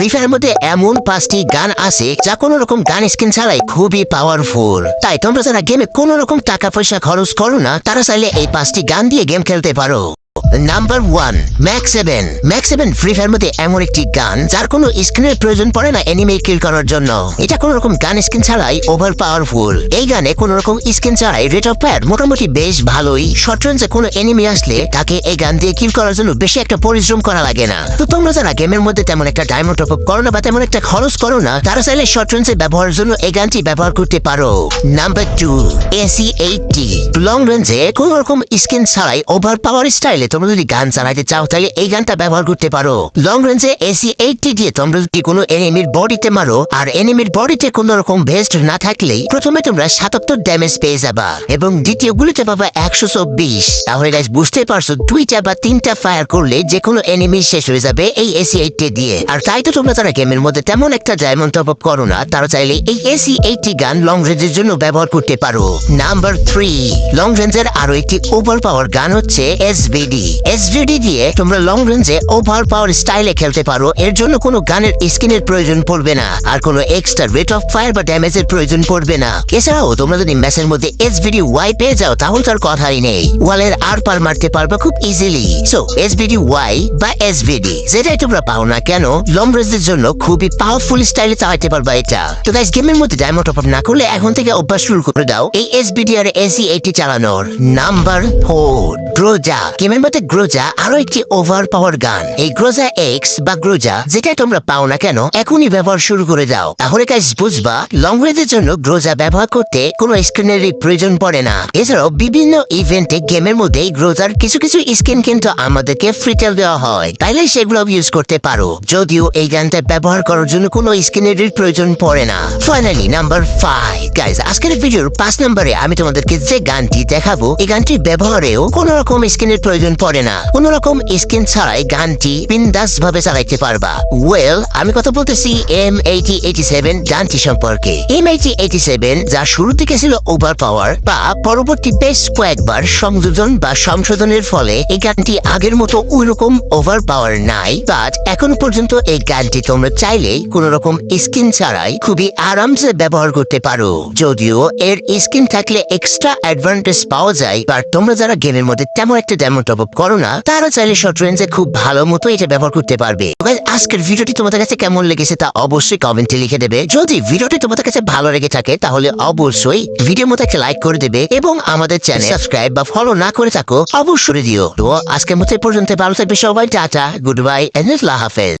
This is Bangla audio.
ফ্রি ফায়ার মধ্যে এমন পাঁচটি গান আছে যা কোনো রকম গান স্কিন ছাড়াই খুবই পাওয়ারফুল তাই তোমরা যারা গেমে কোনো রকম টাকা পয়সা খরচ করো না, তারা চাইলে এই পাঁচটি গান দিয়ে গেম খেলতে পারো। Number one Max seven Max seven Free Fire মধ্যে এমন একটি গান যার কোনো স্ক্রিনের প্রয়োজন পড়ে না এনিমে কিল করার জন্য। এটা কোনো রকম গান স্কিন ছাড়াই ওভার পাওয়ারফুল এই গানে কোনো রকম স্কিন ছাড়াই রেট অফ ফায়ার মোটামুটি বেশ ভালোই। শর্ট রেঞ্জে কোনো এনিমি আসলে তাকে এই গান দিয়ে কিল করার জন্য বেশি একটা পরিশ্রম করা লাগে না। তো তোমরা যারা গেমের মধ্যে তেমন একটা ডায়মন্ড টপ আপ করো না বা তেমন একটা খরচ করো না, তারা চাইলে শর্ট রেঞ্জে ব্যবহারের জন্য এই গানটি ব্যবহার করতে পারো। Number two AC eighty long রেঞ্জে কোনো রকম স্কিন ছাড়াই ওভার পাওয়ার স্টাইলে তোমরা যদি গান চালাতে চাও, তাহলে এই গানটা ব্যবহার করতে পারো। লং রেঞ্জে এসি এইটটি দিয়ে তোমরা যদি কোনো এনিমির বডিতে মারো, আর এনিমির বডিতে কোনো রকম ভেস্ট না থাকলেই প্রথমে তোমরা সাতাত্তর ড্যামেজ পেয়ে যাবা। এবং দ্বিতীয় গুলিতে পাবা একশো চব্বিশ। তাহলে গাইজ বুঝতে পারছ, দুইটা বা তিনটা ফায়ার করলে যে কোনো এনিমি শেষ হয়ে যাবে। এই এসি এইটটি দিয়ে। আর তাই তো তোমরা তারা গেমের মধ্যে তেমন একটা ডায়মন্ড টপ আপ করো না, তারা চাইলে এই এসি এইটটি গান লং রেঞ্জের জন্য ব্যবহার করতে পারো। নাম্বার থ্রি লং রেঞ্জের আরও একটি ওভার পাওয়ার গান হচ্ছে এসভিডি এসভিডি দিয়ে তোমরা লং রেঞ্জে ওভার পাওয়ার স্টাইলে খেলতে পারো, এর জন্য কোনো গানের স্কিনের প্রয়োজন পড়বে না, আর কোনো এক্সট্রা রেট অফ ফায়ার বা ড্যামেজের প্রয়োজন পড়বে না। এছাড়াও তোমরা যদি ম্যাচের মধ্যে এসভিডি ওয়াই পেয়ে যাও, তাহলে তার কথাই নেই। ওয়ালের আর পার মারতে পারবে খুব ইজিলি সো এসভিডি ওয়াই বা এসভিডি যেটাই তোমরা পাও না কেন লং রেঞ্জের জন্য খুবই পাওয়ারফুল স্টাইলে চালাতে পারবা এটা। তো গাইস গেমের মধ্যে ডায়মন্ড টপ আপ না করলে এখন থেকে অভ্যাস শুরু করে দাও এই এসবিডি আর এসি এইটি চালানোর। নাম্বার ফোর গ্রোজা গেমের মধ্যে গ্রোজা আরও একটি ওভার পাওয়ার গান এই গ্রোজা এক্স বা গ্রোজা যেটা তোমরা পাও না কেন, এখনই ব্যবহার শুরু করে দাও। তাহলে গাইস বুঝবা লং রেঞ্জের জন্য গ্রোজা ব্যবহার করতে কোনো স্ক্রিনেরই প্রয়োজন পড়ে না। এছাড়াও বিভিন্ন ইভেন্টে গেমের মধ্যে গ্রোজার কিছু কিছু স্কিন কিন্তু আমাদেরকে ফ্রিতে দেওয়া হয়। তাইলে সেগুলো ইউজ করতে পারো। যদিও এই গানটা ব্যবহার করার জন্য কোনো স্কিনের প্রয়োজন পড়ে না। ফাইনালি নাম্বার ফাইভ গাইজ আজকের ভিডিওর পাঁচ নম্বরে আমি তোমাদেরকে যে গানটি দেখাবো, এই গানটি ব্যবহারেও কোনো রকম স্কিনের প্রয়োজন পড়ে না। কোনো রকম স্কিন ছাড়াই গানটি বিন্দাস ভাবে চালাইতে পারবা। ওয়েল আমি কথা বলতেছি এম এইটি এইটি সেভেন গানটি সম্পর্কে। এম এইটি এইটি সেভেন যা শুরু থেকে ছিল ওভার পাওয়ার বা পরবর্তী বেশ কয়েকবার সংযোজন বা সংশোধনের ফলে এই গানটি আগের মতো ওইরকম ওভার পাওয়ার নাই। বাট এখন পর্যন্ত এই গানটি তোমরা চাইলেই কোন রকম স্কিন ছাড়াই খুবই আরামসে ব্যবহার করতে পারো। যদিও এর স্কিন থাকলে এক্সট্রা অ্যাডভান্টেজ পাওয়া যায় বাট তোমরা যারা গেমের মধ্যে তেমন একটা ডেমো টপ আপ করো না, তারা চাইলে শর্ট রেঞ্জে খুব ভালো মতো এটা ব্যবহার করতে পারবে। আজকের ভিডিওটি তোমাদের কাছে কেমন লেগেছে তা অবশ্যই কমেন্টে লিখে দেবে। যদি ভিডিওটি তোমাদের কাছে ভালো লেগে থাকে, তাহলে অবশ্যই ভিডিও মতো একটা লাইক করে দেবে এবং আমাদের চ্যানেল সাবস্ক্রাইব বা ফলো না করে থাকো, অবশ্যই দিও। তো আজকের মতো পর্যন্ত ভালো থাকবে সবাই, tata good bye And and laugh Hafiz.